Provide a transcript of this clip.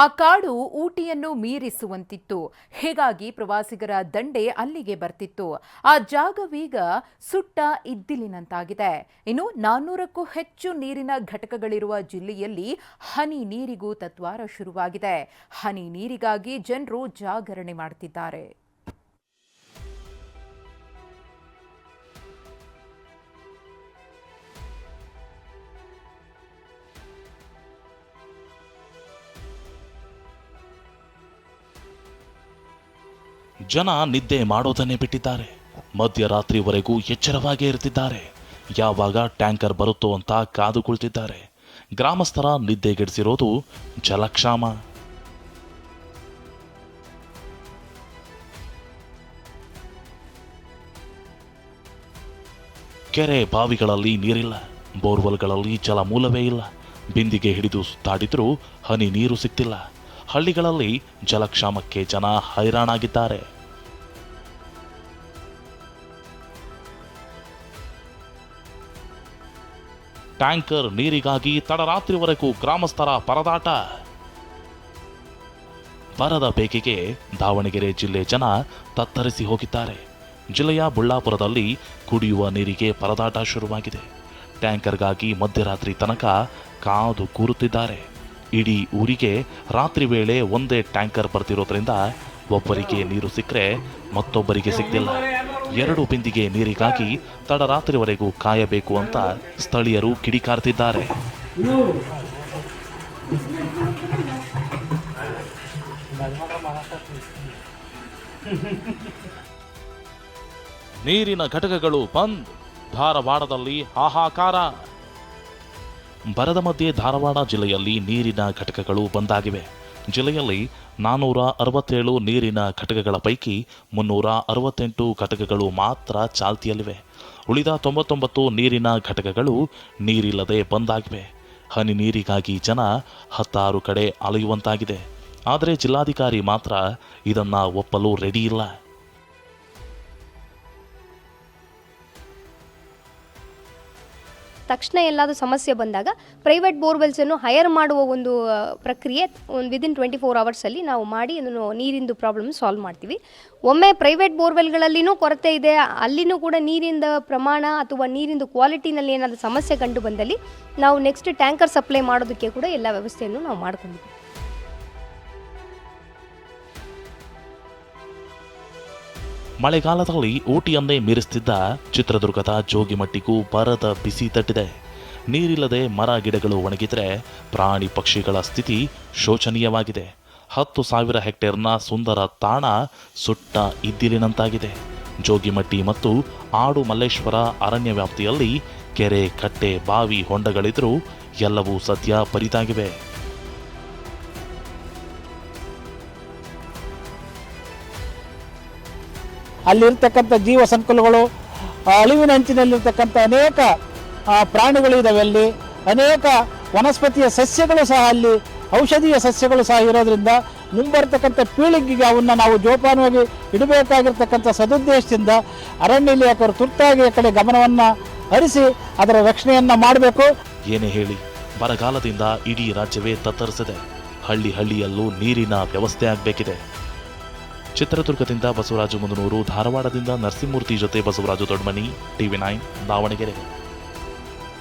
ಆ ಕಾಡು ಊಟಿಯನ್ನು ಮೀರಿಸುವಂತಿತ್ತು. ಹೀಗಾಗಿ ಪ್ರವಾಸಿಗರ ದಂಡೆ ಅಲ್ಲಿಗೆ ಬರ್ತಿತ್ತು. ಆ ಜಾಗವೀಗ ಸುಟ್ಟ ಇದ್ದಿಲಿನಂತಾಗಿದೆ. ಇನ್ನು ನಾನ್ನೂರಕ್ಕೂ ಹೆಚ್ಚು ನೀರಿನ ಘಟಕಗಳಿರುವ ಜಿಲ್ಲೆಯಲ್ಲಿ ಹನಿ ನೀರಿಗೂ ತತ್ವಾರ ಶುರುವಾಗಿದೆ. ಹನಿ ನೀರಿಗಾಗಿ ಜನರು ಜಾಗರಣೆ ಮಾಡುತ್ತಿದ್ದಾರೆ ಜನ ನಿದ್ದೆ ಮಾಡೋದನ್ನೇ ಬಿಟ್ಟಿದ್ದಾರೆ. ಮಧ್ಯರಾತ್ರಿವರೆಗೂ ಎಚ್ಚರವಾಗೇ ಇರ್ತಿದ್ದಾರೆ. ಯಾವಾಗ ಟ್ಯಾಂಕರ್ ಬರುತ್ತೋ ಅಂತ ಕಾದು ಕುಳಿತಿದ್ದಾರೆ ಗ್ರಾಮಸ್ಥರ ನಿದ್ದೆಗೆಡಿಸಿರೋದು ಜಲಕ್ಷಾಮ. ಕೆರೆ ಬಾವಿಗಳಲ್ಲಿ ನೀರಿಲ್ಲ. ಬೋರ್ವೆಲ್ಗಳಲ್ಲಿ ಜಲಮೂಲವೇ ಇಲ್ಲ. ಬಿಂದಿಗೆ ಹಿಡಿದು ಸುತ್ತಾಡಿದರೂ ಹನಿ ನೀರು ಸಿಕ್ತಿಲ್ಲ ಹಳ್ಳಿಗಳಲ್ಲಿ ಜಲಕ್ಷಾಮಕ್ಕೆ ಜನ ಹೈರಾಣಾಗಿದ್ದಾರೆ. ಟ್ಯಾಂಕರ್ ನೀರಿಗಾಗಿ ತಡರಾತ್ರಿವರೆಗೂ ಗ್ರಾಮಸ್ಥರ ಪರದಾಟ. ಬರದ ಬೇಕಿಗೆ ದಾವಣಗೆರೆ ಜಿಲ್ಲೆ ಜನ ತತ್ತರಿಸಿ ಹೋಗಿದ್ದಾರೆ. ಜಿಲ್ಲೆಯ ಬುಳ್ಳಾಪುರದಲ್ಲಿ ಕುಡಿಯುವ ನೀರಿಗೆ ಪರದಾಟ ಶುರುವಾಗಿದೆ. ಟ್ಯಾಂಕರ್ಗಾಗಿ ಮಧ್ಯರಾತ್ರಿ ತನಕ ಕಾದು ಕೂರುತ್ತಿದ್ದಾರೆ. ಇಡೀ ಊರಿಗೆ ರಾತ್ರಿ ವೇಳೆ ಒಂದೇ ಟ್ಯಾಂಕರ್ ಬರ್ತಿರೋದ್ರಿಂದ ಒಬ್ಬರಿಗೆ ನೀರು ಸಿಕ್ಕರೆ ಮತ್ತೊಬ್ಬರಿಗೆ ಸಿಗ್ತಿಲ್ಲ. ಎರಡು ಬಿಂದಿಗೆ ನೀರಿಗಾಗಿ ತಡರಾತ್ರಿವರೆಗೂ ಕಾಯಬೇಕು ಅಂತ ಸ್ಥಳೀಯರು ಕಿಡಿಕಾರ್ತಿದ್ದಾರೆ. ನೀರಿನ ಘಟಕಗಳು ಬಂದ್. ಧಾರವಾಡದಲ್ಲಿ ಹಾಹಾಕಾರ. ಬರದ ಮಧ್ಯೆ ಧಾರವಾಡ ಜಿಲ್ಲೆಯಲ್ಲಿ ನೀರಿನ ಘಟಕಗಳು ಬಂದಾಗಿವೆ ಜಿಲ್ಲೆಯಲ್ಲಿ ನಾನ್ನೂರ ಅರವತ್ತೇಳು ನೀರಿನ ಘಟಕಗಳ ಪೈಕಿ ಮುನ್ನೂರ ಅರವತ್ತೆಂಟು ಘಟಕಗಳು ಮಾತ್ರ ಚಾಲ್ತಿಯಲ್ಲಿವೆ. ಉಳಿದ ತೊಂಬತ್ತೊಂಬತ್ತು ನೀರಿನ ಘಟಕಗಳು ನೀರಿಲ್ಲದೆ ಬಂದಾಗಿವೆ. ಹನಿ ನೀರಿಗಾಗಿ ಜನ ಹತ್ತಾರು ಕಡೆ ಅಲೆಯುವಂತಾಗಿದೆ. ಆದರೆ ಜಿಲ್ಲಾಧಿಕಾರಿ ಮಾತ್ರ ಇದನ್ನು ಒಪ್ಪಲು ರೆಡಿ ಇಲ್ಲ. ತಕ್ಷಣ ಎಲ್ಲಾದರೂ ಸಮಸ್ಯೆ ಬಂದಾಗ ಪ್ರೈವೇಟ್ ಬೋರ್ವೆಲ್ಸನ್ನು ಹೈಯರ್ ಮಾಡುವ ಒಂದು ಪ್ರಕ್ರಿಯೆ, ಒಂದು ವಿದಿನ್ ಟ್ವೆಂಟಿ ಫೋರ್ ಅವರ್ಸಲ್ಲಿ ನಾವು ಮಾಡಿ ಅದನ್ನು ನೀರಿಂದು ಪ್ರಾಬ್ಲಮ್ ಸಾಲ್ವ್ ಮಾಡ್ತೀವಿ. ಒಮ್ಮೆ ಪ್ರೈವೇಟ್ ಬೋರ್ವೆಲ್ಗಳಲ್ಲಿನೂ ಕೊರತೆ ಇದೆ, ಅಲ್ಲಿನೂ ಕೂಡ ನೀರಿಂದ ಪ್ರಮಾಣ ಅಥವಾ ನೀರಿಂದು ಕ್ವಾಲಿಟಿನಲ್ಲಿ ಏನಾದರೂ ಸಮಸ್ಯೆ ಕಂಡು ಬಂದಲ್ಲಿ ನಾವು ನೆಕ್ಸ್ಟ್ ಟ್ಯಾಂಕರ್ ಸಪ್ಲೈ ಮಾಡೋದಕ್ಕೆ ಕೂಡ ಎಲ್ಲ ವ್ಯವಸ್ಥೆಯನ್ನು ನಾವು ಮಾಡ್ಕೊಂಡಿದ್ದೀವಿ. ಮಳೆಗಾಲದಲ್ಲಿ ಊಟಿಯನ್ನೇ ಮೀರಿಸ್ತಿದ್ದ ಚಿತ್ರದುರ್ಗದ ಜೋಗಿಮಟ್ಟಿಗೂ ಬರದ ಬಿಸಿ ತಟ್ಟಿದೆ. ನೀರಿಲ್ಲದೆ ಮರ ಗಿಡಗಳು ಒಣಗಿದರೆ ಪ್ರಾಣಿ ಪಕ್ಷಿಗಳ ಸ್ಥಿತಿ ಶೋಚನೀಯವಾಗಿದೆ. ಹತ್ತು ಸಾವಿರ ಹೆಕ್ಟೇರ್ನ ಸುಂದರ ತಾಣ ಸುಟ್ಟ ಇದ್ದಿಲಿನಂತಾಗಿದೆ. ಜೋಗಿಮಟ್ಟಿ ಮತ್ತು ಆಡು ಮಲ್ಲೇಶ್ವರ ಅರಣ್ಯ ವ್ಯಾಪ್ತಿಯಲ್ಲಿ ಕೆರೆ, ಕಟ್ಟೆ, ಬಾವಿ, ಹೊಂಡಗಳಿದ್ರೂ ಎಲ್ಲವೂ ಸದ್ಯ ಬರಿದಾಗಿವೆ ಅಲ್ಲಿರ್ತಕ್ಕಂಥ ಜೀವ ಸಂಕುಲಗಳು ಅಳಿವಿನ ಅಂಚಿನಲ್ಲಿರ್ತಕ್ಕಂಥ ಅನೇಕ ಪ್ರಾಣಿಗಳು ಇದಾವೆ ಅಲ್ಲಿ. ಅನೇಕ ವನಸ್ಪತಿಯ ಸಸ್ಯಗಳು ಸಹ ಅಲ್ಲಿ, ಔಷಧೀಯ ಸಸ್ಯಗಳು ಸಹ ಇರೋದ್ರಿಂದ ಮುಂಬರ್ತಕ್ಕಂಥ ಪೀಳಿಗೆಗೆ ಅವನ್ನ ನಾವು ಜೋಪಾನವಾಗಿ ಇಡಬೇಕಾಗಿರ್ತಕ್ಕಂಥ ಸದುದ್ದೇಶದಿಂದ ಅರಣ್ಯ ಇಲಾಖೆಯವರು ತುರ್ತಾಗಿ ಆ ಕಡೆ ಗಮನವನ್ನು ಹರಿಸಿ ಅದರ ರಕ್ಷಣೆಯನ್ನು ಮಾಡಬೇಕು. ಏನೇ ಹೇಳಿ, ಬರಗಾಲದಿಂದ ಇಡೀ ರಾಜ್ಯವೇ ತತ್ತರಿಸಿದೆ. ಹಳ್ಳಿ ಹಳ್ಳಿಯಲ್ಲೂ ನೀರಿನ ವ್ಯವಸ್ಥೆ ಆಗಬೇಕಿದೆ. ಚಿತ್ರದುರ್ಗದಿಂದ ಬಸವರಾಜು ಮುದನೂರು ಧಾರವಾಡದಿಂದ ನರಸಿಂಹಮೂರ್ತಿ ಜೊತೆ ಬಸವರಾಜು ದೊಡ್ಮನಿ ಟಿವಿ ನೈನ್ ದಾವಣಗೆರೆ.